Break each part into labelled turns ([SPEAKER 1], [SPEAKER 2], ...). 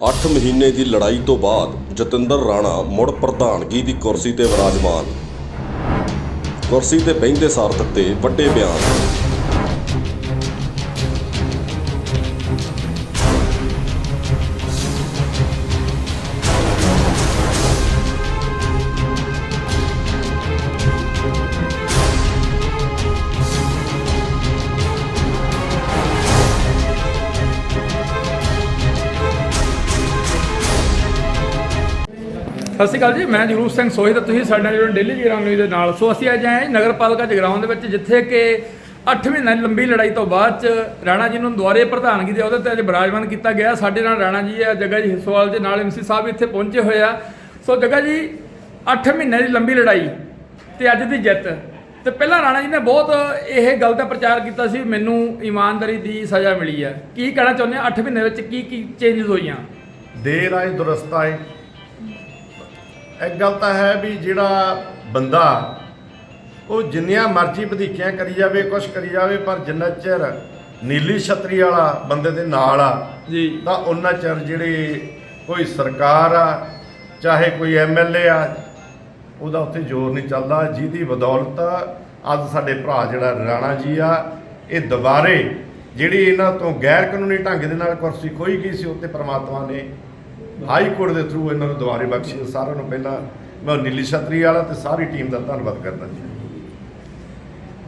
[SPEAKER 1] 8 ਮਹੀਨੇ ਦੀ ਲੜਾਈ ਤੋਂ ਬਾਅਦ ਜਤਿੰਦਰ ਰਾਣਾ ਮੁੜ ਪ੍ਰਧਾਨਗੀ ਦੀ ਕੁਰਸੀ ਤੇ ਵਿਰਾਜਮਾਨ। ਕੁਰਸੀ ਤੇ ਬਹਿੰਦੇ ਸਾਰਥਕ 'ਤੇ ਵੱਡੇ ਬਿਆਨ
[SPEAKER 2] ਸਤਿ ਸ਼੍ਰੀ ਅਕਾਲ ਜੀ, ਮੈਂ ਜਗਰੂਪ ਸਿੰਘ ਸੋਹੀ ਤੇ ਤੁਸੀਂ ਸਾਡੇ ਨਾਲ ਜੁੜੇ ਡੇਲੀ ਜਗਰਾਉਂ ਨਿਊਜ਼ ਦੇ ਨਾਲ। ਸੋ ਅਸੀਂ ਅੱਜ ਆਏ ਨਗਰ ਪਾਲਿਕਾ ਜਗਰਾਉਂ ਦੇ ਵਿੱਚ, ਜਿੱਥੇ ਕਿ 8 ਮਹੀਨਿਆਂ ਦੀ ਲੰਬੀ ਲੜਾਈ ਤੋਂ ਬਾਅਦ ਚ ਰਾਣਾ ਜੀ ਨੂੰ ਦੁਆਰੇ ਪ੍ਰਧਾਨਗੀ ਦੇ ਉਹਦੇ ਤੇ ਅੱਜ ਬਰਾਜਮਾਨ ਕੀਤਾ ਗਿਆ। ਸਾਡੇ ਨਾਲ ਰਾਣਾ ਜੀ ਆ ਜੱਗਾ ਜੀ ਹਿੱਸੋਵਾਲ ਦੇ ਨਾਲ ਐਮਸੀ ਸਾਹਿਬ ਇੱਥੇ ਪਹੁੰਚੇ ਹੋਏ ਆ। ਸੋ ਜੱਗਾ ਜੀ 8 ਮਹੀਨਿਆਂ ਦੀ ਲੰਬੀ ਲੜਾਈ ਤੇ ਅੱਜ ਦੀ ਜਿੱਤ। ਤੇ ਪਹਿਲਾਂ ਰਾਣਾ ਜੀ ਨੇ ਬਹੁਤ ਇਹ ਗੱਲ ਦਾ ਪ੍ਰਚਾਰ ਕੀਤਾ ਸੀ, ਮੈਨੂੰ ਇਮਾਨਦਾਰੀ ਦੀ ਸਜ਼ਾ ਮਿਲੀ ਹੈ। ਕੀ ਕਹਿਣਾ ਚਾਹੁੰਦੇ ਆ 8 ਮਹੀਨੇ ਵਿੱਚ ਕੀ ਕੀ ਚੇਂਜਸ ਹੋਈਆਂ?
[SPEAKER 3] ਦੇਰ ਆਏ, ਦੁਰਸਤ ਆਏ। ਇੱਕ ਗੱਲ ਤਾਂ ਹੈ ਵੀ ਜਿਹੜਾ ਬੰਦਾ ਉਹ ਜਿੰਨੀਆਂ ਮਰਜ਼ੀ ਵਧੀਕੀਆਂ ਕਰੀ ਜਾਵੇ ਕੁਛ ਕਰੀ ਜਾਵੇ ਪਰ ਜਿੰਨਾ ਚਿਰ ਨੀਲੀ ਛਤਰੀ ਵਾਲਾ ਬੰਦੇ ਦੇ ਨਾਲ ਆ
[SPEAKER 2] ਜੀ।
[SPEAKER 3] ਤਾਂ ਉਹਨਾਂ ਚਿਰ ਜਿਹੜੇ ਕੋਈ ਸਰਕਾਰ ਆ ਚਾਹੇ ਕੋਈ ਐਮਐਲਏ ਆ ਉਹਦਾ ਉੱਥੇ ਜ਼ੋਰ ਨਹੀਂ ਚੱਲਦਾ। ਜਿਹਦੀ ਬਦੌਲਤ ਅੱਜ ਸਾਡੇ ਭਰਾ ਜਿਹੜਾ ਰਾਣਾ ਜੀ ਆ ਇਹ ਦੁਬਾਰੇ ਜਿਹੜੀ ਇਹਨਾਂ ਤੋਂ ਗੈਰ ਕਾਨੂੰਨੀ ਢੰਗ ਦੇ ਨਾਲ ਕੁਰਸੀ ਖੋਈ ਗਈ ਸੀ ਉੱਤੇ ਪ੍ਰਮਾਤਮਾ ਨੇ ਹਾਈ ਕੋਰਟ ਦੇ ਥਰੂ ਇਹਨਾਂ ਨੂੰ ਦੁਬਾਰੇ ਬਖਸ਼ੀ ਸਾਰਿਆਂ ਨੂੰ ਪਹਿਲਾਂ ਮੈਂ ਨੀਲੀ ਛਤਰੀ ਵਾਲਾ ਤੇ ਸਾਰੀ ਟੀਮ ਦਾ ਧੰਨਵਾਦ ਕਰਦਾ ਜੀ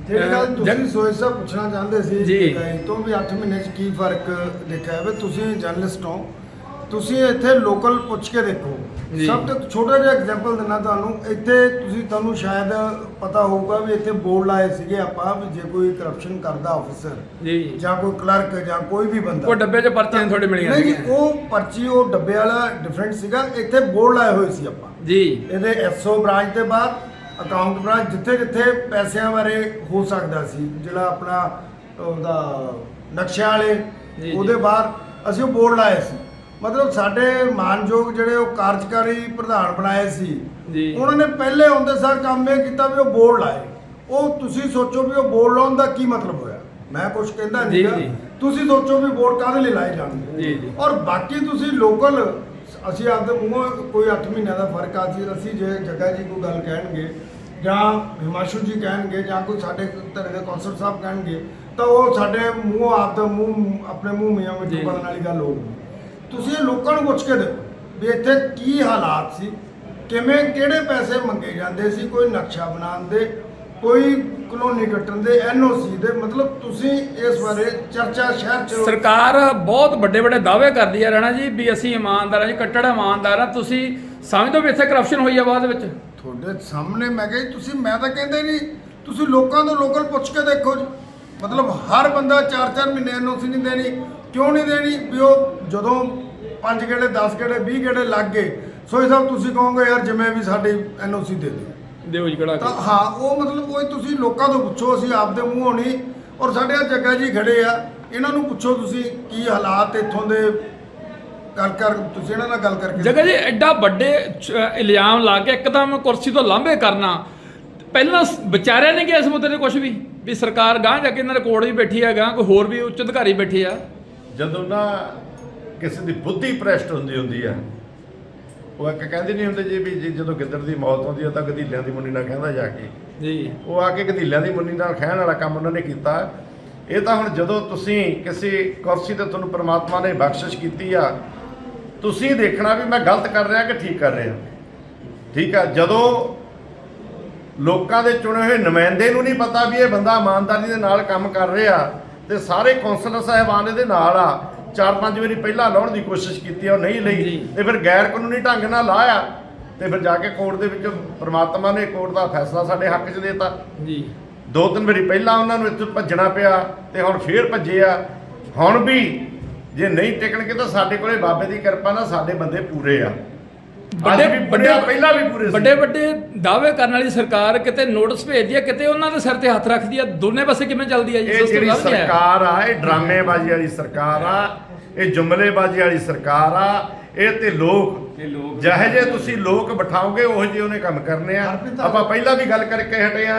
[SPEAKER 4] ਜਿਹੜੀ ਗੱਲ ਤੁਸੀਂ ਸਾਹਿਬ ਪੁੱਛਣਾ ਚਾਹੁੰਦੇ ਸੀ
[SPEAKER 2] ਜੀ।
[SPEAKER 4] ਤੋਂ ਵੀ 8 ਮਹੀਨੇ ਚ ਕੀ ਫ਼ਰਕ ਦੇਖਿਆ ਹੈ ਵੀ ਤੁਸੀਂ ਜਰਨਲਿਸਟ ਹੋ ਤੁਸੀਂ ਇੱਥੇ ਲੋਕਲ ਪੁੱਛ ਕੇ ਦੇਖੋ। ਸਭ ਤੋਂ ਛੋਟਾ ਜਿਹਾ ਐਗਜ਼ਾਮਪਲ ਦਿੰਦਾ ਤੁਹਾਨੂੰ ਇੱਥੇ ਤੁਸੀਂ ਤੁਹਾਨੂੰ ਸ਼ਾਇਦ ਪਤਾ ਹੋਊਗਾ ਵੀ ਇੱਥੇ ਬੋਰਡ ਲਾਏ ਸੀਗੇ ਆਪਾਂ ਵੀ ਜੇ ਕੋਈ ਕਰਪਸ਼ਨ ਕਰਦਾ ਆਫੀਸਰ
[SPEAKER 2] ਜੀ।
[SPEAKER 4] ਜਾਂ ਕੋਈ ਕਲਰਕ ਜਾਂ ਕੋਈ ਵੀ ਬੰਦਾ।
[SPEAKER 2] ਉਹ ਡੱਬੇ 'ਚ ਪਰਚੀਆਂ ਤੁਹਾਡੇ ਮਿਲੀਆਂ
[SPEAKER 4] ਨਹੀਂ। ਉਹ ਪਰਚੀ ਉਹ ਡੱਬੇ ਵਾਲਾ ਡਿਫਰੈਂਟ ਸੀਗਾ ਇੱਥੇ ਬੋਰਡ ਲਾਏ ਹੋਏ ਸੀ ਆਪਾਂ।
[SPEAKER 2] ਜੀ।
[SPEAKER 4] ਇਹਦੇ ਐਸਓ ਬ੍ਰਾਂਚ ਦੇ ਬਾਅਦ ਅਕਾਊਂਟ ਬ੍ਰਾਂਚ ਜਿੱਥੇ ਜਿੱਥੇ ਪੈਸਿਆਂ ਬਾਰੇ ਹੋ ਸਕਦਾ ਸੀ ਜਿਹੜਾ ਆਪਣਾ ਉਹਦਾ ਨਕਸ਼ਾ ਵਾਲੇ ਉਹਦੇ। ਬਾਹਰ ਅਸੀਂ ਉਹ ਬੋਰਡ ਲਾਏ ਸੀ। ਮਤਲਬ ਸਾਡੇ ਮਾਨਯੋਗ ਜਿਹੜੇ ਉਹ ਕਾਰਜਕਾਰੀ ਪ੍ਰਧਾਨ ਬਣਾਏ ਸੀ
[SPEAKER 2] ਜੀ।
[SPEAKER 4] ਉਹਨਾਂ ਨੇ ਪਹਿਲੇ ਆਉਂਦੇ ਸਾਰ ਕੰਮ ਇਹ ਕੀਤਾ ਵੀ ਉਹ ਬੋਰਡ ਲਾਏ ਉਹ ਤੁਸੀਂ ਸੋਚੋ ਵੀ ਉਹ ਬੋਰਡ ਲਾਉਣ ਦਾ ਕੀ ਮਤਲਬ ਹੋਇਆ ਮੈਂ ਕੁਝ ਕਹਿੰਦਾ
[SPEAKER 2] ਜੀ,
[SPEAKER 4] ਨਹੀਂ
[SPEAKER 2] ਜੀ।
[SPEAKER 4] ਤੁਸੀਂ ਸੋਚੋ ਵੀ ਬੋਰਡ ਕਾਹਦੇ ਲਈ ਲਾਏ ਜਾਣਗੇ
[SPEAKER 2] ਜੀ, ਜੀ।
[SPEAKER 4] ਔਰ ਬਾਕੀ ਤੁਸੀਂ ਲੋਕਲ ਅਸੀਂ ਆਪਦੇ ਮੂੰਹੋਂ ਕੋਈ 8 ਮਹੀਨਿਆਂ ਦਾ ਫ਼ਰਕ ਆ ਸੀ ਅਸੀਂ ਜੇ ਜੱਗਾ ਜੀ ਕੋਈ ਗੱਲ ਕਹਿਣਗੇ ਜਾਂ ਹਿਮਾਸ਼ੂ ਜੀ ਕਹਿਣਗੇ ਜਾਂ ਕੋਈ ਸਾਡੇ ਧੜੇ ਦੇ ਕੌਂਸਲ ਸਾਹਿਬ ਕਹਿਣਗੇ ਤਾਂ ਉਹ ਸਾਡੇ ਮੂੰਹੋਂ ਆਪਦਾ ਮੂੰਹ ਆਪਣੇ ਮੂੰਹ ਮੀਆਂ
[SPEAKER 2] ਜੀ।
[SPEAKER 4] ਵਿੱਚ ਬਣਨ ਵਾਲੀ ਗੱਲ ਹੋਊਗੀ ਤੁਸੀਂ ਇਹ ਲੋਕਾਂ ਨੂੰ ਪੁੱਛ ਕੇ ਦੇਖੋ ਵੀ ਇੱਥੇ ਕੀ ਹਾਲਾਤ ਸੀ ਕਿਵੇਂ ਕਿਹੜੇ ਪੈਸੇ ਮੰਗੇ ਜਾਂਦੇ ਸੀ ਕੋਈ ਨਕਸ਼ਾ ਬਣਾਉਣ ਦੇ ਕੋਈ ਕਲੋਨੀ ਕੱਟਣ ਦੇ ਐਨਓਸੀ ਦੇ ਮਤਲਬ ਤੁਸੀਂ ਇਸ ਬਾਰੇ ਚਰਚਾ ਸ਼ਹਿਰ ਚ
[SPEAKER 2] ਸਰਕਾਰ ਬਹੁਤ ਵੱਡੇ ਵੱਡੇ ਦਾਅਵੇ ਕਰਦੀ ਹੈ ਰਾਣਾ ਜੀ ਵੀ ਅਸੀਂ ਇਮਾਨਦਾਰ ਹਾਂ ਜੀ ਕੱਟੜ ਇਮਾਨਦਾਰ ਹਾਂ। ਤੁਸੀਂ ਸਮਝਦੇ ਹੋ ਵੀ ਇੱਥੇ ਕਰਪਸ਼ਨ ਹੋਈ ਹੈ ਬਾਅਦ ਵਿੱਚ?
[SPEAKER 4] ਤੁਹਾਡੇ ਸਾਹਮਣੇ ਮੈਂ ਕਿਹਾ ਜੀ ਤੁਸੀਂ ਮੈਂ ਤਾਂ ਕਹਿੰਦਾ ਨਹੀਂ ਤੁਸੀਂ ਲੋਕਾਂ ਤੋਂ ਲੋਕਲ ਪੁੱਛ ਕੇ ਦੇਖੋ ਜੀ। ਮਤਲਬ ਹਰ ਬੰਦਾ 4-4 ਮਹੀਨੇ ਐਨਓਸੀ ਨਹੀਂ ਦੇਣੀ ਕਿਉਂ ਨਹੀਂ ਦੇਣੀ? ਵੀ ਉਹ ਜਦੋਂ 5 ਗੇੜੇ 10 ਗੇੜੇ 20 ਗੇੜੇ ਲੱਗ ਗਏ ਸੋਈ ਸਾਹਿਬ ਤੁਸੀਂ ਕਹੋਗੇ ਯਾਰ ਜਿਵੇਂ ਵੀ ਸਾਡੀ ਐਨਓਸੀ ਦੇ ਦਿਓ।
[SPEAKER 2] ਦਿਓ ਜੀ ਕੜਾ
[SPEAKER 4] ਤਾਂ ਹਾਂ ਉਹ ਮਤਲਬ ਉਹ ਤੁਸੀਂ ਲੋਕਾਂ ਤੋਂ ਪੁੱਛੋ ਅਸੀਂ ਆਪਦੇ ਮੂੰਹੋਂ ਨਹੀਂ ਔਰ ਸਾਡੇ ਆ ਜੱਗਾ ਜੀ ਖੜੇ ਆ ਇਹਨਾਂ ਨੂੰ ਪੁੱਛੋ ਤੁਸੀਂ ਕੀ ਹਾਲਾਤ ਇੱਥੋਂ ਦੇ ਕਰ ਕਰ ਤੁਸੀਂ ਇਹਨਾਂ ਨਾਲ ਗੱਲ ਕਰਕੇ
[SPEAKER 2] ਜਗ੍ਹਾ ਜੀ ਐਡਾ ਵੱਡੇ ਇਲਜ਼ਾਮ ਲਾ ਕੇ ਇੱਕਦਮ ਕੁਰਸੀ ਤੋਂ ਲਾਂਭੇ ਕਰਨਾ। ਪਹਿਲਾਂ ਸ- ਵਿਚਾਰਿਆ ਨਹੀਂ ਗਿਆ ਇਸ ਮੁੱਦੇ ਤੇ ਕੁਝ ਵੀ ਵੀ ਸਰਕਾਰ ਗਾਂ ਜਾ ਕੇ ਇਹਨਾਂ ਦੇ ਕੋਲ ਵੀ ਬੈਠੀ ਆ ਗਾਂ ਕੋਈ ਹੋਰ ਵੀ ਉੱਚ ਅਧਿਕਾਰੀ ਬੈਠੇ ਆ।
[SPEAKER 3] ਜਦੋਂ ਨਾ ਕਿਸੇ ਦੀ ਬੁੱਧੀ ਪ੍ਰੈਸ਼ਟ ਹੁੰਦੀ ਹੁੰਦੀ ਆ ਉਹ ਇੱਕ ਕਹਿੰਦੇ ਨਹੀਂ ਹੁੰਦੇ ਜੀ ਵੀ ਜਦੋਂ ਗਿੱਦੜ ਦੀ ਮੌਤ ਹੁੰਦੀ ਆ ਤਾਂ ਗਧੀਲਿਆਂ ਦੀ ਮੁੰਨੀ ਨਾਲ ਕਹਿੰਦਾ ਜਾ ਕੇ।
[SPEAKER 2] ਜੀ।
[SPEAKER 3] ਉਹ ਆ ਕੇ ਗਧੀਲਿਆਂ ਦੀ ਮੁੰਨੀ ਨਾਲ ਖਹਿਣ ਵਾਲਾ ਕੰਮ ਉਹਨਾਂ ਨੇ ਕੀਤਾ। ਇਹ ਤਾਂ ਹੁਣ ਜਦੋਂ ਤੁਸੀਂ ਕਿਸੇ ਕੁਰਸੀ ਤੇ ਤੁਹਾਨੂੰ ਪ੍ਰਮਾਤਮਾ ਨੇ ਬਖਸ਼ਿਸ਼ ਕੀਤੀ ਆ ਤੁਸੀਂ ਦੇਖਣਾ ਵੀ ਮੈਂ ਗਲਤ ਕਰ ਰਿਹਾ ਕਿ ਠੀਕ ਕਰ ਰਿਹਾ। ਠੀਕ ਆ ਜਦੋਂ ਲੋਕਾਂ ਦੇ ਚੁਣੇ ਹੋਏ ਨੁਮਾਇੰਦੇ ਨੂੰ ਨਹੀਂ ਪਤਾ ਵੀ ਇਹ ਬੰਦਾ ਇਮਾਨਦਾਰੀ ਦੇ ਨਾਲ ਕੰਮ ਕਰ ਰਿਹਾ ਤੇ ਸਾਰੇ ਕੌਂਸਲਰ ਸਾਹਿਬਾਨ ਇਹਦੇ ਨਾਲ ਆ। ਚਾਰ ਪੰਜ ਵਾਰੀ ਪਹਿਲਾਂ ਲਾਉਣ ਦੀ ਕੋਸ਼ਿਸ਼ ਕੀਤੀ ਉਹ ਨਹੀਂ ਲਈ। ਤੇ ਫਿਰ ਗੈਰ ਕਾਨੂੰਨੀ ਢੰਗ ਨਾਲ ਲਾਇਆ। ਤੇ ਫਿਰ ਜਾ ਕੇ ਕੋਰਟ ਦੇ ਵਿੱਚ ਪ੍ਰਮਾਤਮਾ ਨੇ ਕੋਰਟ ਦਾ ਫੈਸਲਾ ਸਾਡੇ ਹੱਕ 'ਚ ਦੇਤਾ।
[SPEAKER 2] ਜੀ।
[SPEAKER 3] ਦੋ ਤਿੰਨ ਵਾਰੀ ਪਹਿਲਾਂ ਉਹਨਾਂ ਨੂੰ ਇੱਥੋਂ ਭੱਜਣਾ ਪਿਆ ਤੇ ਹੁਣ ਫੇਰ ਭੱਜੇ ਆ। ਹੁਣ ਵੀ ਜੇ ਨਹੀਂ ਟਿਕਣਗੇ ਤਾਂ ਸਾਡੇ ਕੋਲੇ ਬਾਬੇ ਦੀ ਕਿਰਪਾ ਨਾਲ ਸਾਡੇ ਬੰਦੇ ਪੂਰੇ ਆ।
[SPEAKER 2] ਵੱਡੇ
[SPEAKER 3] ਅੱਜ ਵੀ ਪੂਰੇ ਆ, ਪਹਿਲਾਂ ਵੀ ਪੂਰੇ
[SPEAKER 2] ਵੱਡੇ ਵੱਡੇ ਦਾਅਵੇ ਕਰਨ ਵਾਲੀ ਸਰਕਾਰ ਕਿਤੇ ਨੋਟਿਸ ਭੇਜਦੀ ਹੈ ਕਿਤੇ ਉਹਨਾਂ ਦੇ ਸਿਰ ਤੇ ਹੱਥ ਰੱਖਦੀ ਹੈ ਦੋਨੇ ਪਾਸੇ ਕਿਵੇਂ ਚੱਲਦੀ ਹੈ ਜੀ?
[SPEAKER 3] ਇਹ ਜਿਹੜੀ। ਸਰਕਾਰ ਆ ਇਹ ਡਰਾਮੇਬਾਜ਼ੀ ਵਾਲੀ ਸਰਕਾਰ ਆ ਇਹ ਜੁਮਲੇਬਾਜ਼ੀ ਵਾਲੀ ਸਰਕਾਰ ਆ ਇਹ ਤੇ ਲੋਕ ਜਿਹੇ ਜੇ ਤੁਸੀਂ ਲੋਕ ਬਿਠਾਓਗੇ ਉਹ ਜਿਹੇ ਉਹਨੇ ਕੰਮ ਕਰਨੇ ਆ। ਆਪਾਂ ਪਹਿਲਾਂ ਵੀ ਗੱਲ ਕਰਕੇ ਹਟੇ ਆ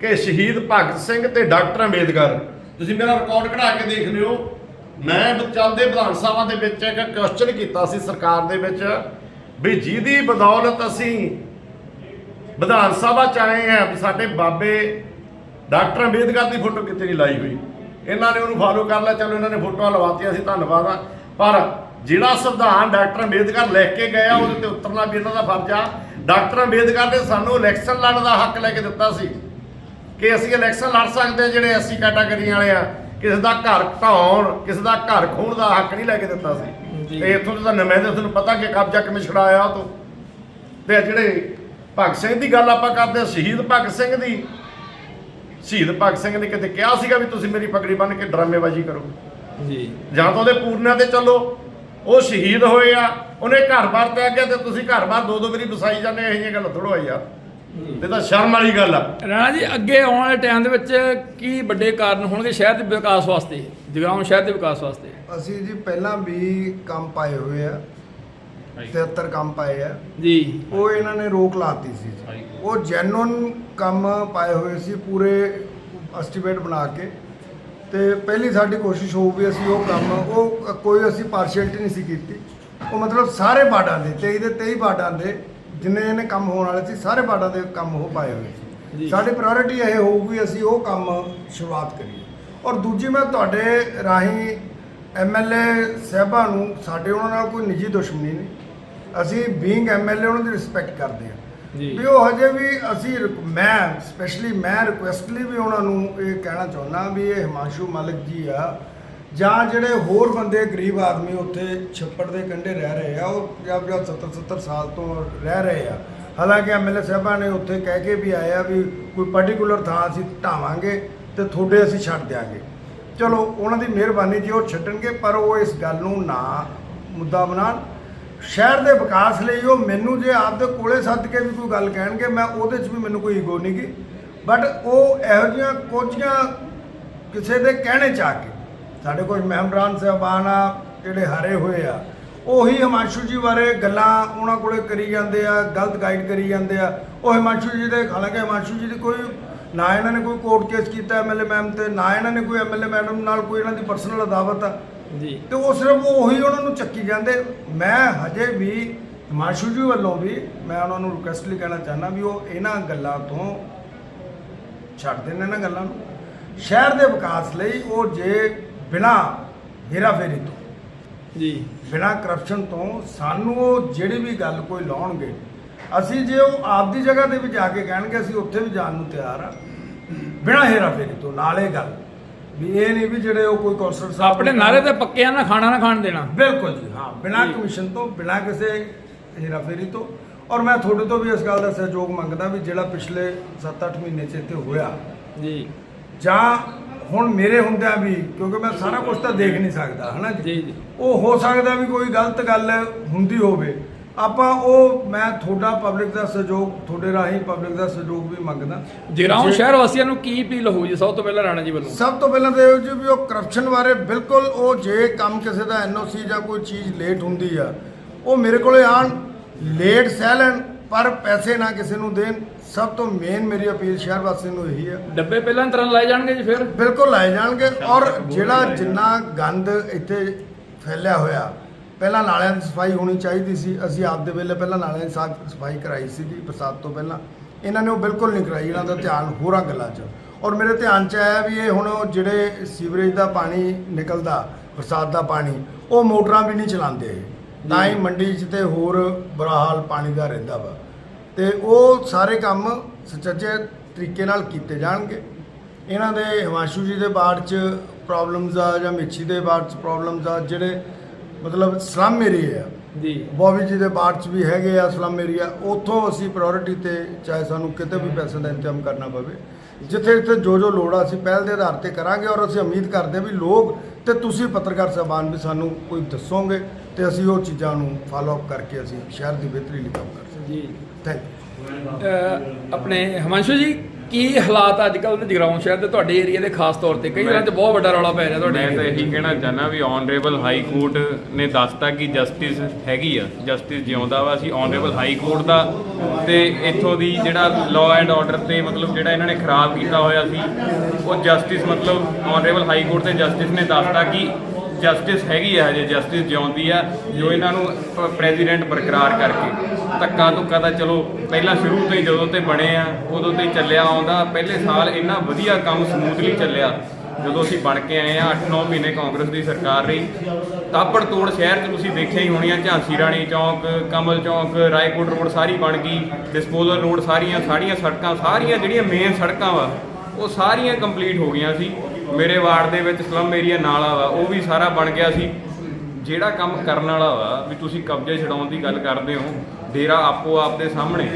[SPEAKER 3] ਕਿ ਸ਼ਹੀਦ ਭਗਤ ਸਿੰਘ ਤੇ ਡਾਕਟਰ ਅੰਬੇਦਕਰ ਤੁਸੀਂ ਮੇਰਾ ਰਿਕਾਰਡ ਕਢਾ ਕੇ ਦੇਖ ਲਿਓ। ਮੈਂ ਚੱਲਦੇ ਵਿਧਾਨ ਸਭਾ ਦੇ ਵਿੱਚ ਇੱਕ ਕੁਐਸਚਨ ਕੀਤਾ ਸੀ ਸਰਕਾਰ ਦੇ ਵਿੱਚ। ਵੀ ਜਿਹਦੀ ਬਦੌਲਤ ਅਸੀਂ ਵਿਧਾਨ ਸਭਾ ਚ ਆਏ ਆ ਵੀ ਸਾਡੇ ਬਾਬੇ ਡਾਕਟਰ ਅੰਬੇਦਕਰ ਦੀ ਫੋਟੋ ਕਿਤੇ ਨਹੀਂ ਲਾਈ ਹੋਈ। ਇਹਨਾਂ ਨੇ ਉਹਨੂੰ ਫਾਲੋ ਕਰ ਲਿਆ, ਚਲੋ ਇਹਨਾਂ ਨੇ ਫੋਟੋਆਂ ਲਵਾਤੀਆਂ ਸੀ, ਧੰਨਵਾਦ ਆ। ਪਰ ਜਿਹੜਾ ਸੰਵਿਧਾਨ ਡਾਕਟਰ ਅੰਬੇਦਕਰ ਲੈ ਕੇ ਗਿਆ, ਉਹਦੇ ਤੇ ਉਤਰਨਾ ਵੀ ਇਹਨਾਂ ਦਾ ਫਰਜ਼ ਆ। ਡਾਕਟਰ ਅੰਬੇਦਕਰ ਨੇ ਸਾਨੂੰ ਇਲੈਕਸ਼ਨ ਲੜਨ ਦਾ ਹੱਕ ਲੈ ਕੇ ਦਿੱਤਾ ਸੀ ਕਿ ਅਸੀਂ ਇਲੈਕਸ਼ਨ ਲੜ ਸਕਦੇ ਹਾਂ, ਜਿਹੜੇ ਐਸੀ ਕੈਟਾਗਰੀ ਵਾਲੇ ਆ। ਕਿਸੇ ਦਾ ਘਰ ਢਾਉਣ ਕਿਸੇ ਦਾ ਘਰ ਖੋਹਣ ਦਾ ਹੱਕ ਨਹੀਂ ਲੈ ਕੇ ਦਿੱਤਾ ਸੀ। ਤੇ ਇੱਥੋਂ ਦੇ ਤਾਂ ਨੁਮਾਇੰਦੇ ਤੁਹਾਨੂੰ ਪਤਾ ਕਿ ਕਬਜ਼ਾ ਕਿਵੇਂ ਛੁਡਾਇਆ ਉਹ ਤੋਂ। ਤੇ ਜਿਹੜੇ ਭਗਤ ਸਿੰਘ ਦੀ ਗੱਲ ਆਪਾਂ ਕਰਦੇ ਸ਼ਹੀਦ ਭਗਤ ਸਿੰਘ ਦੀ। ਸ਼ਹੀਦ ਭਗਤ ਸਿੰਘ ਨੇ ਕਿਤੇ ਕਿਹਾ ਸੀਗਾ ਵੀ ਤੁਸੀਂ ਮੇਰੀ ਪਗੜੀ ਬੰਨ੍ਹ ਕੇ ਡਰਾਮੇਬਾਜ਼ੀ ਕਰੋ।
[SPEAKER 2] ਜੀ।
[SPEAKER 3] ਜਾਂ ਤਾਂ ਉਹਦੇ ਪੂਰਨਿਆਂ ਤੇ ਚੱਲੋ। ਉਹ ਸ਼ਹੀਦ ਹੋਏ ਆ ਉਹਨੇ ਘਰ-ਬਾਰ ਤੇ ਗਿਆ ਤੇ ਤੁਸੀਂ ਘਰ-ਬਾਰ ਦੋ ਦੋ ਵਾਰੀ ਵਸਾਈ ਜਾਂਦੇ ਇਹੋ ਜਿਹੀਆਂ ਗੱਲ ਥੋੜੋ ਆ ਯਾਰ ਇਹ ਤਾਂ ਸ਼ਰਮ ਵਾਲੀ ਗੱਲ ਆ।
[SPEAKER 2] ਰਾਣਾ ਜੀ ਅੱਗੇ ਆਉਣ ਵਾਲੇ ਟਾਈਮ ਦੇ ਵਿੱਚ ਕੀ ਵੱਡੇ ਕਾਰਨ ਹੋਣਗੇ ਸ਼ਹਿਰ ਦੇ ਵਿਕਾਸ ਵਾਸਤੇ? ਜਗਰਾਉਂ ਸ਼ਹਿਰ ਦੇ ਵਿਕਾਸ ਵਾਸਤੇ।
[SPEAKER 4] ਅਸੀਂ ਜੀ ਪਹਿਲਾਂ ਵੀ ਕੰਮ ਪਾਏ ਹੋਏ ਆ। 73 ਕੰਮ ਪਾਏ ਆ।
[SPEAKER 2] ਜੀ।
[SPEAKER 4] ਉਹ ਇਹਨਾਂ ਨੇ ਰੋਕ ਲਾਤੀ ਸੀ ਉਹ ਜੈਨੂਨ ਕੰਮ ਪਾਏ ਹੋਏ ਸੀ ਪੂਰੇ ਐਸਟੀਮੇਟ ਬਣਾ ਕੇ। ਤੇ ਪਹਿਲੀ ਸਾਡੀ ਕੋਸ਼ਿਸ਼ ਹੋਊ ਵੀ ਅਸੀਂ ਉਹ ਕੰਮ ਉਹ ਕੋਈ ਅਸੀਂ ਪਾਰਸ਼ੀਅਲਟੀ ਨਹੀਂ ਸੀ ਕੀਤੀ। ਉਹ ਮਤਲਬ ਸਾਰੇ ਬਾਰਡਾਂ ਦੇ 23 ਦੇ 23 ਬਾਰਡਾਂ ਦੇ ਜਿੰਨੇ ਇਹਨੇ ਕੰਮ ਹੋਣ ਵਾਲੇ ਸੀ ਸਾਰੇ ਬਾਰਡਾਂ ਦੇ ਕੰਮ ਉਹ ਪਾਏ ਹੋਏ। ਸੀ ਸਾਡੀ ਪ੍ਰਾਇੋਰਟੀ ਇਹ ਹੋਊਗੀ ਅਸੀਂ ਉਹ ਕੰਮ ਸ਼ੁਰੂਆਤ ਕਰੀਏ ਔਰ ਦੂਜੀ ਮੈਂ ਤੁਹਾਡੇ ਰਾਹੀਂ ਐਮਐਲਏ ਸਾਹਿਬਾਂ ਨੂੰ ਸਾਡੇ ਉਹਨਾਂ ਨਾਲ ਕੋਈ ਨਿੱਜੀ ਦੁਸ਼ਮਣੀ ਨਹੀਂ ਅਸੀਂ ਬੀਇੰਗ ਐਮਐਲਏ ਉਹਨਾਂ ਦੀ ਰਿਸਪੈਕਟ ਕਰਦੇ ਹਾਂ। ਵੀ ਉਹ ਹਜੇ ਵੀ ਅਸੀਂ ਮੈਂ ਸਪੈਸ਼ਲੀ ਮੈਂ ਰਿਕੁਐਸਟਲੀ ਵੀ ਉਹਨਾਂ ਨੂੰ ਇਹ ਕਹਿਣਾ ਚਾਹੁੰਦਾ ਵੀ ਇਹ ਹਿਮਾਂਸ਼ੂ ਮਲਿਕ ਜੀ ਆ ਜਾਂ ਜਿਹੜੇ ਹੋਰ ਬੰਦੇ ਗਰੀਬ ਆਦਮੀ ਉੱਥੇ ਛੱਪੜ ਦੇ ਕੰਢੇ ਰਹਿ ਰਹੇ ਆ, ਉਹ 50 50 70 70 ਸਾਲ ਤੋਂ ਰਹਿ ਰਹੇ ਆ। ਹਾਲਾਂਕਿ ਐਮਐਲਏ ਸਾਹਿਬਾਂ ਨੇ ਉੱਥੇ ਕਹਿ ਕੇ ਵੀ ਆਇਆ ਵੀ ਕੋਈ ਪਾਰਟਿਕੂਲਰ ਥਾਂ ਅਸੀਂ ਢਾਵਾਂਗੇ ਤੇ ਤੁਹਾਡੇ ਅਸੀਂ ਛੱਡ ਦਿਆਂਗੇ। ਚਲੋ, ਉਹਨਾਂ ਦੀ ਮਿਹਰਬਾਨੀ ਜੀ, ਉਹ ਛੱਡਣਗੇ, ਪਰ ਉਹ ਇਸ ਗੱਲ ਨੂੰ ਨਾ ਮੁੱਦਾ ਬਣਾਉਣ। ਸ਼ਹਿਰ ਦੇ ਵਿਕਾਸ ਲਈ ਉਹ ਮੈਨੂੰ ਜੇ ਆਪਦੇ ਕੋਲੇ ਸੱਦ ਕੇ ਵੀ ਕੋਈ ਗੱਲ ਕਹਿਣਗੇ, ਮੈਂ ਉਹਦੇ 'ਚ ਵੀ ਮੈਨੂੰ ਕੋਈ ਈਗੋ ਨਹੀਂ ਗਈ ਬਟ ਉਹ ਇਹੋ ਜਿਹੀਆਂ ਕੋਝੀਆਂ ਕਿਸੇ ਦੇ ਕਹਿਣੇ ਚ ਆ ਕੇ ਸਾਡੇ ਕੋਲ ਮਹਿਮਰਾਨ ਸਾਹਿਬਾਨ ਆ ਜਿਹੜੇ ਹਾਰੇ ਹੋਏ ਆ। ਉਹੀ ਹਿਮਾਂਸ਼ੂ ਜੀ ਬਾਰੇ ਗੱਲਾਂ ਉਹਨਾਂ ਕੋਲੇ ਕਰੀ ਜਾਂਦੇ ਆ ਗਲਤ ਗਾਈਡ ਕਰੀ ਜਾਂਦੇ ਆ। ਉਹ ਹਿਮਾਂਸ਼ੂ ਜੀ ਦੇ ਹਾਲਾਂਕਿ ਹਿਮਾਂਸ਼ੂ ਜੀ ਦੀ ਕੋਈ ਨਾ ਇਹਨਾਂ ਨੇ ਕੋਈ ਕੋਰਟ ਕੇਸ ਕੀਤਾ ਐਮਐਲਏ ਮੈਮ ਤੇ ਨਾ ਇਹਨਾਂ ਨੇ ਕੋਈ ਐਮਐਲਏ ਮੈਡਮ ਨਾਲ ਕੋਈ ਇਹਨਾਂ ਦੀ ਪਰਸਨਲ ਅਦਾਵਤ ਆ।
[SPEAKER 2] ਜੀ।
[SPEAKER 4] ਤੇ ਉਹ ਸਿਰਫ ਉਹੀ ਉਹਨਾਂ ਨੂੰ ਚੱਕੀ ਜਾਂਦੇ। ਮੈਂ ਹਜੇ ਵੀ ਹਿਮਾਂਸ਼ੂ ਜੀ ਵੱਲੋਂ ਵੀ ਮੈਂ ਉਹਨਾਂ ਨੂੰ ਰਿਕੁਐਸਟਲੀ ਕਹਿਣਾ ਚਾਹੁੰਦਾ ਵੀ ਉਹ ਇਹਨਾਂ ਗੱਲਾਂ ਤੋਂ ਛੱਡ ਦੇਣ ਇਹਨਾਂ ਗੱਲਾਂ ਨੂੰ। ਸ਼ਹਿਰ ਦੇ ਵਿਕਾਸ ਲਈ ਉਹ ਜੇ ਬਿਨਾ ਹੇਰਾਫੇਰੀ ਤੋਂ।
[SPEAKER 2] ਜੀ।
[SPEAKER 4] ਬਿਨਾ ਕਰਪਸ਼ਨ ਤੋਂ ਸਾਨੂੰ ਉਹ ਜਿਹੜੀ ਵੀ ਗੱਲ ਕੋਈ ਲਾਉਣਗੇ ਅਸੀਂ ਜੇ ਉਹ ਆਪਦੀ ਜਗ੍ਹਾ ਤੇ ਵੀ ਜਾ ਕੇ ਕਹਿਣਗੇ ਅਸੀਂ ਉੱਥੇ ਵੀ ਜਾਣ ਨੂੰ ਤਿਆਰ ਆ। ਬਿਨਾ ਹੇਰਾਫੇਰੀ ਤੋਂ ਨਾਲ ਇਹ ਗੱਲ ਵੀ ਇਹ ਨਹੀਂ ਵੀ ਜਿਹੜੇ ਉਹ ਕੋਈ ਕੌਂਸਲਰ ਸਾਹਿਬ
[SPEAKER 2] ਆਪਣੇ ਨਾਰੇ ਤੇ ਪੱਕੇ ਆ ਨਾ ਖਾਣਾ ਨਾ ਖਾਣ ਦੇਣਾ।
[SPEAKER 4] ਬਿਲਕੁਲ ਜੀ ਹਾਂ ਬਿਨਾਂ। ਕਮਿਸ਼ਨ ਤੋਂ ਬਿਨਾਂ ਕਿਸੇ ਹੇਰਾਫੇਰੀ ਤੋਂ। ਔਰ ਮੈਂ ਤੁਹਾਡੇ ਤੋਂ ਵੀ ਇਸ ਗੱਲ ਦਾ ਸਹਿਯੋਗ ਮੰਗਦਾ ਵੀ ਜਿਹੜਾ ਪਿਛਲੇ 7-8 ਮਹੀਨੇ ਚ ਇੱਥੇ ਹੋਇਆ
[SPEAKER 2] ਜੀ।
[SPEAKER 4] ਜਾਂ ਹੁਣ ਮੇਰੇ ਹੁੰਦਿਆਂ ਵੀ ਕਿਉਂਕਿ ਮੈਂ ਸਾਰਾ ਕੁਝ ਤਾਂ ਦੇਖ ਨਹੀਂ ਸਕਦਾ ਹਨਾ
[SPEAKER 2] ਜੀ, ਜੀ।
[SPEAKER 4] ਉਹ ਹੋ ਸਕਦਾ ਵੀ ਕੋਈ ਗਲਤ ਗੱਲ ਹੁੰਦੀ ਹੋਵੇ। ਆਪਾਂ ਉਹ ਮੈਂ ਤੁਹਾਡਾ ਪਬਲਿਕ ਦਾ ਸਹਿਯੋਗ ਤੁਹਾਡੇ ਰਾਹੀਂ ਪਬਲਿਕ ਦਾ ਸਹਿਯੋਗ ਵੀ ਮੰਗਦਾ।
[SPEAKER 2] ਜਗਰਾਉਂ ਸ਼ਹਿਰ ਵਾਸੀਆਂ ਨੂੰ ਕੀ ਅਪੀਲ ਹੋਊ ਜੀ ਸਭ ਤੋਂ ਪਹਿਲਾਂ ਰਾਣਾ ਜੀ ਵੱਲੋਂ?
[SPEAKER 4] ਸਭ ਤੋਂ ਪਹਿਲਾਂ ਤਾਂ ਇਹ ਜੀ ਵੀ ਉਹ ਕਰਪਸ਼ਨ ਬਾਰੇ ਬਿਲਕੁਲ ਉਹ ਜੇ ਕੰਮ ਕਿਸੇ ਦਾ ਐਨਓਸੀ ਜਾਂ ਕੋਈ ਚੀਜ਼ ਲੇਟ ਹੁੰਦੀ ਆ ਉਹ ਮੇਰੇ ਕੋਲੇ ਆਣ ਲੇਟ ਸਹਿ ਲੈਣ ਪਰ ਪੈਸੇ ਨਾ ਕਿਸੇ ਨੂੰ ਦੇਣ। ਸਭ ਤੋਂ ਮੇਨ ਮੇਰੀ ਅਪੀਲ ਸ਼ਹਿਰ ਵਾਸੀਆਂ ਨੂੰ ਇਹੀ ਆ
[SPEAKER 2] ਡੱਬੇ ਪਹਿਲਾਂ ਤਰ੍ਹਾਂ ਲਾਏ ਜਾਣਗੇ ਜੀ ਫਿਰ?
[SPEAKER 4] ਬਿਲਕੁਲ ਲਾਏ ਜਾਣਗੇ ਔਰ ਜਿਹੜਾ ਜਿੰਨਾ ਗੰਦ ਇੱਥੇ ਫੈਲਿਆ ਹੋਇਆ ਪਹਿਲਾਂ ਨਾਲਿਆਂ ਦੀ ਸਫ਼ਾਈ ਹੋਣੀ ਚਾਹੀਦੀ ਸੀ। ਅਸੀਂ ਆਪਦੇ ਵੇਲੇ ਪਹਿਲਾਂ ਨਾਲਿਆਂ ਦੀ ਸਾਫ਼ ਸਫ਼ਾਈ ਕਰਾਈ ਸੀ ਜੀ ਬਰਸਾਤ ਤੋਂ ਪਹਿਲਾਂ। ਇਹਨਾਂ ਨੇ ਉਹ ਬਿਲਕੁਲ ਨਹੀਂ ਕਰਾਈ ਇਹਨਾਂ ਦਾ ਧਿਆਨ ਹੋਰਾਂ ਗੱਲਾਂ 'ਚ। ਔਰ ਮੇਰੇ ਧਿਆਨ 'ਚ ਆਇਆ ਵੀ ਇਹ ਹੁਣ ਉਹ ਜਿਹੜੇ ਸੀਵਰੇਜ ਦਾ ਪਾਣੀ ਨਿਕਲਦਾ ਬਰਸਾਤ ਦਾ ਪਾਣੀ ਉਹ ਮੋਟਰਾਂ ਵੀ ਨਹੀਂ ਚਲਾਉਂਦੇ। ਤਾਂ ਹੀ ਮੰਡੀ 'ਚ ਤੇ ਹੋਰ ਬੁਰਾ ਹਾਲ ਪਾਣੀ ਦਾ ਰਹਿੰਦਾ ਵਾ। ਤੇ ਉਹ ਸਾਰੇ ਕੰਮ ਸੁਚੱਜੇ ਤਰੀਕੇ ਨਾਲ ਕੀਤੇ ਜਾਣਗੇ। ਇਹਨਾਂ ਦੇ ਹਿਮਾਂਸ਼ੂ ਜੀ ਦੇ ਬਾੜ 'ਚ ਪ੍ਰੋਬਲਮਸ ਆ ਜਾਂ ਮਿੱਛੀ ਦੇ ਬਾੜ 'ਚ ਪ੍ਰੋਬਲਮਸ ਆ ਜਿਹੜੇ ਮਤਲਬ ਸਲਮ ਏਰੀਆ ਆ।
[SPEAKER 2] ਜੀ।
[SPEAKER 4] ਬੋਬੀ ਜੀ ਦੇ ਬਾੜ 'ਚ ਵੀ ਹੈਗੇ ਆ ਸਲਮ ਏਰੀਆ ਉੱਥੋਂ ਅਸੀਂ ਪ੍ਰਾਇੋਰਟੀ ਤੇ ਚਾਹੇ ਸਾਨੂੰ ਕਿਤੇ ਵੀ ਪੈਸੇ ਦਾ ਇੰਤਜ਼ਾਮ ਕਰਨਾ ਪਵੇ ਜਿੱਥੇ ਜਿੱਥੇ ਜੋ ਜੋ ਲੋੜ ਆ ਅਸੀਂ ਪਹਿਲ ਦੇ ਆਧਾਰ ਤੇ ਕਰਾਂਗੇ ਔਰ ਅਸੀਂ ਉਮੀਦ ਕਰਦੇ ਵੀ ਲੋਕ ਤੇ ਤੁਸੀਂ ਪੱਤਰਕਾਰ ਸਾਹਿਬਾਨ ਵੀ ਸਾਨੂੰ ਕੋਈ ਦੱਸੋਗੇ। ਤੇ ਅਸੀਂ ਉਹ ਚੀਜ਼ਾਂ ਨੂੰ ਫਾਲੋ ਅਪ ਕਰਕੇ ਅਸੀਂ ਸ਼ਹਿਰ ਦੀ ਬਿਹਤਰੀ ਲਈ ਕੰਮ ਕਰ ਸਕਦੇ
[SPEAKER 2] ਜੀ
[SPEAKER 4] ਥੈਂਕ
[SPEAKER 2] ਅਹ ਆਪਣੇ ਹਿਮਾਂਸ਼ੂ ਜੀ ਕੀ ਹਾਲਾਤ ਅੱਜ ਕੱਲ੍ਹ ਦੇ ਜਗਰਾਉਂ ਸ਼ਹਿਰ ਦੇ ਤੁਹਾਡੇ ਏਰੀਆ ਦੇ ਖਾਸ ਤੌਰ ਤੇ? ਕਈ ਜਗ੍ਹਾ ਤੇ ਬਹੁਤ ਵੱਡਾ ਰੌਲਾ ਪੈ ਰਿਹਾ ਤੁਹਾਡੇ
[SPEAKER 5] ਮੈਂ ਤਾਂ
[SPEAKER 2] area।
[SPEAKER 5] ਇਹੀ ਕਹਿਣਾ ਚਾਹਨਾ ਵੀ ਆਨਰੇਬਲ ਹਾਈ ਕੋਰਟ ਨੇ ਦੱਸਤਾ ਕਿ ਜਸਟਿਸ ਹੈਗੀ ਆ ਜਸਟਿਸ ਜਿਉਂਦਾ ਵਾ। ਅਸੀਂ ਆਨਰੇਬਲ ਹਾਈ ਕੋਰਟ ਦਾ ਤੇ ਇੱਥੋਂ ਦੀ ਜਿਹੜਾ ਲਾਅ ਐਂਡ ਆਰਡਰ ਤੇ ਮਤਲਬ ਜਿਹੜਾ ਇਹਨਾਂ ਨੇ ਖਰਾਬ ਕੀਤਾ ਹੋਇਆ ਸੀ ਉਹ ਜਸਟਿਸ ਮਤਲਬ ਆਨਰੇਬਲ ਹਾਈ ਕੋਰਟ ਦੇ ਜਸਟਿਸ ਨੇ ਦੱਸਤਾ ਕਿ ਜਸਟਿਸ ਹੈਗੀ ਆ ਹਜੇ, ਜਸਟਿਸ ਜਿਉਂਦੀ ਆ, ਜੋ ਇਹਨਾਂ ਨੂੰ ਪ੍ਰੈਜ਼ੀਡੈਂਟ ਬਰਕਰਾਰ ਕਰਕੇ। ਧੱਕਾ ਧੁੱਕਾ ਤਾਂ ਚਲੋ, ਪਹਿਲਾਂ ਸ਼ੁਰੂ ਤੋਂ ਹੀ ਜਦੋਂ ਤੇ ਬਣੇ ਆ, ਉਦੋਂ ਤੇ ਚੱਲਿਆ ਆਉਂਦਾ, ਪਹਿਲੇ ਸਾਲ ਇੰਨਾ ਵਧੀਆ ਕੰਮ ਸਮੂਥਲੀ ਚੱਲਿਆ, ਜਦੋਂ ਅਸੀਂ ਬਣ ਕੇ ਆਏ ਆ 8-9 ਮਹੀਨੇ ਕਾਂਗਰਸ ਦੀ ਸਰਕਾਰ ਰਹੀ। ਤਾਪੜ ਤੋੜ ਸ਼ਹਿਰ 'ਚ ਤੁਸੀਂ ਦੇਖਿਆ ਹੀ ਹੋਣੀਆਂ, ਝਾਂਸੀ ਰਾਣੀ ਚੌਂਕ, ਕਮਲ ਚੌਂਕ, ਰਾਏਕੋਟ ਰੋਡ ਸਾਰੀ ਬਣ ਗਈ ਡਿਸਪੋਜ਼ਲ ਰੋਡ ਸਾਰੀਆਂ ਸਾਰੀਆਂ ਸੜਕਾਂ, ਸਾਰੀਆਂ ਜਿਹੜੀਆਂ ਮੇਨ ਸੜਕਾਂ ਵਾ, ਉਹ ਸਾਰੀਆਂ ਕੰਪਲੀਟ ਹੋ ਗਈਆਂ ਸੀ। ਮੇਰੇ ਵਾਰਡ ਦੇ ਵਿੱਚ ਸਲਮ ਏਰੀਆ ਨਾਲਾ ਵਾ ਉਹ ਵੀ ਸਾਰਾ ਬਣ ਗਿਆ ਸੀ। ਜਿਹੜਾ ਕੰਮ ਕਰਨ ਵਾਲਾ ਵਾ ਵੀ ਤੁਸੀਂ ਕਬਜ਼ੇ ਛਡਾਉਣ ਦੀ ਗੱਲ ਕਰਦੇ ਹੋ ਡੇਰਾ ਆਪੋ ਆਪ ਦੇ ਸਾਹਮਣੇ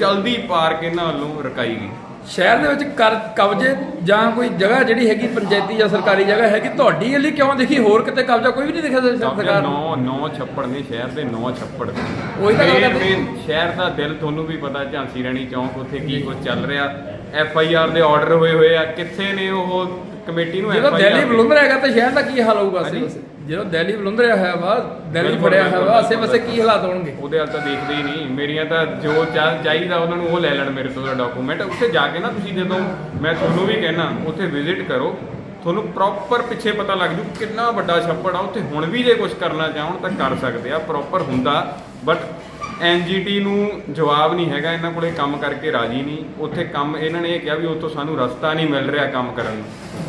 [SPEAKER 5] ਚਲਦੀ ਪਾਰਕ ਇਹਨਾਂ ਵੱਲੋਂ ਰਕਾਈ ਗਈ।
[SPEAKER 2] ਸ਼ਹਿਰ ਦੇ ਵਿੱਚ ਕਰ ਕਬਜ਼ੇ ਜਾਂ ਕੋਈ ਜਗ੍ਹਾ ਜਿਹੜੀ ਹੈਗੀ ਪੰਚਾਇਤੀ ਜਾਂ ਸਰਕਾਰੀ ਜਗ੍ਹਾ ਹੈਗੀ ਤੁਹਾਡੀ ਲਈ ਕਿਉਂ ਦੇਖੀ? ਹੋਰ ਕਿਤੇ ਕਬਜ਼ਾ ਕੋਈ ਵੀ ਨਹੀਂ ਦਿਖਿਆ ਸਰਕਾਰ ਨੂੰ
[SPEAKER 5] ਨੌ ਨੌ ਛੱਪੜ ਨੇ ਸ਼ਹਿਰ ਦੇ ਨੌ ਛੱਪੜ।
[SPEAKER 2] ਉਹੀ ਤਾਂ ਗੱਲ
[SPEAKER 5] main ਸ਼ਹਿਰ ਦਾ ਦਿਲ ਤੁਹਾਨੂੰ ਵੀ ਪਤਾ ਝਾਂਸੀ ਰਾਣੀ ਚੌਂਕ ਉੱਥੇ ਕੀ ਕੁਝ ਚੱਲ ਰਿਹਾ। ਐਫ ਆਈ ਆਰ ਦੇ ਆਰਡਰ ਹੋਏ ਹੋਏ ਆ ਕਿੱਥੇ ਨੇ ਉਹ ਕਮੇਟੀ ਨੂੰ
[SPEAKER 2] ਜਦੋਂ ਦਿੱਲੀ ਬਲੁੰਦਰ ਹੈਗਾ ਤਾਂ ਸ਼ਹਿਰ ਦਾ ਕੀ ਹਾਲ ਹੋਊਗਾ ਆਸੇ। ਪਾਸੇ? ਜਦੋਂ ਦਿੱਲੀ ਬਲੁੰਦਰ ਹੋਇਆ ਵਾ ਦਿੱਲੀ ਫੜਿਆ ਹੋਇਆ ਵਾ ਆਸੇ ਪਾਸੇ ਕੀ ਹਾਲਾਤ ਹੋਣਗੇ?
[SPEAKER 5] ਉਹਦੇ ਹਾਲ ਤਾਂ ਦੇਖਦੇ ਹੀ ਨਹੀਂ। ਮੇਰੀਆਂ ਤਾਂ ਜੋ ਚਾਹੀਦਾ ਉਹਨਾਂ ਨੂੰ ਉਹ ਲੈ ਲੈਣ ਮੇਰੇ ਤੋਂ ਡਾਕੂਮੈਂਟ ਉੱਥੇ ਜਾ ਕੇ ਨਾ ਤੁਸੀਂ ਜਦੋਂ ਮੈਂ ਤੁਹਾਨੂੰ ਵੀ ਕਹਿਣਾ ਉੱਥੇ ਵਿਜ਼ਿਟ ਕਰੋ ਤੁਹਾਨੂੰ ਪ੍ਰੋਪਰ ਪਿੱਛੇ ਪਤਾ ਲੱਗ ਜੂ ਕਿੰਨਾ ਵੱਡਾ ਛੱਪੜ ਆ। ਉੱਥੇ ਹੁਣ ਵੀ ਜੇ ਕੁਝ ਕਰਨਾ ਚਾਹਣ ਤਾਂ ਕਰ ਸਕਦੇ ਆ ਪ੍ਰੋਪਰ ਹੁੰਦਾ। ਬਟ ਐਨਜੀਟੀ ਨੂੰ ਜਵਾਬ ਨਹੀਂ ਹੈਗਾ ਇਹਨਾਂ ਕੋਲੇ ਕੰਮ ਕਰਕੇ ਰਾਜੀ ਨਹੀਂ। ਉੱਥੇ ਕੰਮ ਇਹਨਾਂ ਨੇ ਇਹ ਕਿਹਾ ਵੀ ਉੱਥੋਂ ਸਾਨੂੰ ਰਸਤਾ ਨਹੀਂ ਮਿਲ ਰਿਹਾ ਕੰਮ ਕਰਨ ਨੂੰ।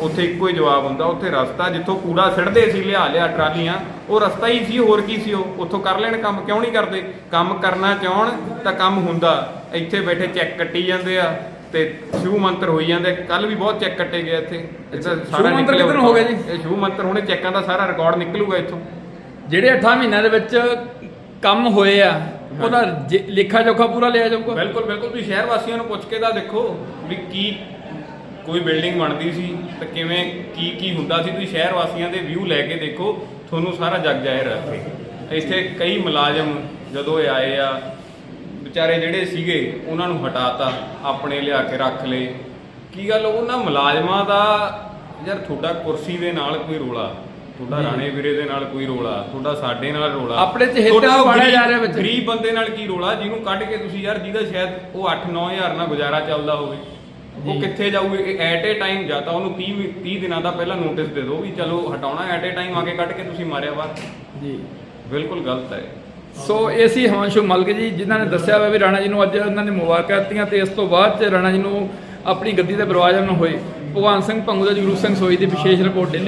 [SPEAKER 5] ਉੱਥੇ ਇੱਕੋ ਹੀ ਜਵਾਬ ਹੁੰਦਾ ਉੱਥੇ ਰਸਤਾ ਜਿੱਥੋਂ ਕੂੜਾ ਸਿੱਟਦੇ ਸੀ ਲਿਆ ਲਿਆ ਟਰਾਲੀਆਂ ਉਹ ਰਸਤਾ ਹੀ ਸੀ ਹੋਰ ਕੀ ਸੀ ਉਹ? ਉੱਥੋਂ ਕਰ ਲੈਣ ਕੰਮ ਕਿਉਂ ਨਹੀਂ ਕਰਦੇ? ਕੰਮ ਕਰਨਾ ਚਾਹਣ ਤਾਂ ਕੰਮ ਹੁੰਦਾ। ਇੱਥੇ ਬੈਠੇ ਚੈੱਕ ਕੱਟੀ ਜਾਂਦੇ ਆ ਤੇ ਸ਼ੁਭ ਮੰਤਰ ਹੋਈ ਜਾਂਦੇ। ਕੱਲ ਵੀ ਬਹੁਤ ਚੈੱਕ ਕੱਟੇ ਗਏ ਇੱਥੇ।
[SPEAKER 2] ਸ਼ੁਭ ਮੰਤਰ ਕਿੱਧਰ ਹੋ ਗਿਆ ਜੀ?
[SPEAKER 5] ਇਹ ਸ਼ੁਭ ਮੰਤਰ ਹੁਣੇ ਚੈੱਕਾਂ ਦਾ ਸਾਰਾ ਰਿਕਾਰਡ ਨਿਕਲੂਗਾ ਇੱਥੋਂ।
[SPEAKER 2] ਜਿਹੜੇ 8 ਮਹੀਨਿਆਂ ਦੇ ਵਿੱਚ ਕੰਮ ਹੋਏ ਆ ਉਹਦਾ ਜੇ- ਲੇਖਾ ਜੋਖਾ ਪੂਰਾ ਲਿਆ ਜਾਊਗਾ।
[SPEAKER 5] ਬਿਲਕੁਲ ਬਿਲਕੁਲ। ਤੁਸੀਂ ਸ਼ਹਿਰ ਵਾਸੀਆਂ ਨੂੰ ਪੁੱਛ ਕੇ ਤਾਂ ਦੇਖੋ ਵੀ ਕੀ ਕੋਈ ਬਿਲਡਿੰਗ ਬਣਦੀ ਸੀ ਤਾਂ ਕਿਵੇਂ ਕੀ ਕੀ ਹੁੰਦਾ ਸੀ। ਤੁਸੀਂ ਸ਼ਹਿਰ ਵਾਸੀਆਂ ਦੇ ਵਿਊ ਲੈ ਕੇ ਦੇਖੋ ਤੁਹਾਨੂੰ ਸਾਰਾ ਜੱਗ ਜ਼ਾਹਿਰ ਹੈ ਇੱਥੇ ਇੱਥੇ ਕਈ ਮੁਲਾਜ਼ਮ ਜਦੋਂ ਇਹ ਆਏ ਆ ਵਿਚਾਰੇ ਜਿਹੜੇ ਸੀਗੇ ਉਹਨਾਂ ਨੂੰ ਹਟਾਤਾ ਆਪਣੇ ਲਿਆ ਕੇ ਰੱਖ ਲਏ। ਕੀ ਗੱਲ ਉਹਨਾਂ ਮੁਲਾਜ਼ਮਾਂ ਦਾ ਯਾਰ ਤੁਹਾਡਾ ਕੁਰਸੀ ਦੇ ਨਾਲ ਕੋਈ ਰੋਲਾ? ਤੁਹਾਡਾ ਰਾਣੇ ਵੀਰੇ ਦੇ ਨਾਲ ਕੋਈ ਰੋਲਾ ਤੁਹਾਡਾ ਸਾਡੇ ਨਾਲ ਰੋਲਾ।
[SPEAKER 2] ਆਪਣੇ ਚਹੇਤੇ
[SPEAKER 5] ਤੁਹਾਡਾ ਉਹ
[SPEAKER 2] ਪਾੜਿਆ ਜਾ ਰਿਹਾ ਵਿੱਚ।
[SPEAKER 5] ਗਰੀਬ ਬੰਦੇ ਨਾਲ ਕੀ ਰੋਲਾ? ਜਿਹਨੂੰ ਕੱਢ ਕੇ ਤੁਸੀਂ ਯਾਰ ਜਿਹਦਾ ਸ਼ਾਇਦ ਉਹ 8-9000 ਨਾਲ ਗੁਜ਼ਾਰਾ ਚੱਲਦਾ ਹੋਵੇ ਉਹ ਕਿੱਥੇ ਜਾਊਗੇ? ਐਟ ਏ ਟਾਈਮ ਜਾਂ ਤਾਂ ਉਹਨੂੰ 30 ਵੀ- 30 ਦਿਨਾਂ ਦਾ ਪਹਿਲਾਂ ਨੋਟਿਸ ਦੇ ਦਿਓ ਵੀ ਚਲੋ ਹਟਾਉਣਾ ਐਟ ਏ ਟਾਈਮ ਆ ਕੇ ਕੱਢ ਕੇ ਤੁਸੀਂ ਮਾਰਿਆ ਬਾਹਰ।
[SPEAKER 2] ਜੀ।
[SPEAKER 5] ਬਿਲਕੁਲ ਗਲਤ ਹੈ।
[SPEAKER 2] ਸੋ ਇਹ ਸੀ ਹਵਾਂਸ਼ੂ ਮਲਕ ਜੀ ਜਿਨ੍ਹਾਂ ਨੇ ਦੱਸਿਆ ਵਾ ਵੀ ਰਾਣਾ ਜੀ ਨੂੰ ਅੱਜ ਉਹਨਾਂ ਨੇ ਮੁਬਾਰਕਾਂ ਦਿੱਤੀਆਂ ਤੇ ਇਸ ਤੋਂ ਬਾਅਦ ਚ ਰਾਣਾ ਜੀ ਨੂੰ ਆਪਣੀ ਗੱਦੀ ਦੇ ਬਰਵਾਜਨ ਹੋਏ। ਭਗਵਾਨ ਸਿੰਘ ਭੰਗੂ ਦਾ ਜਗਰੂਪ ਸਿੰਘ ਸੋਈ ਦੀ ਵਿਸ਼ੇਸ਼ ਰਿਪੋਰਟ ਦਿੱਲੀ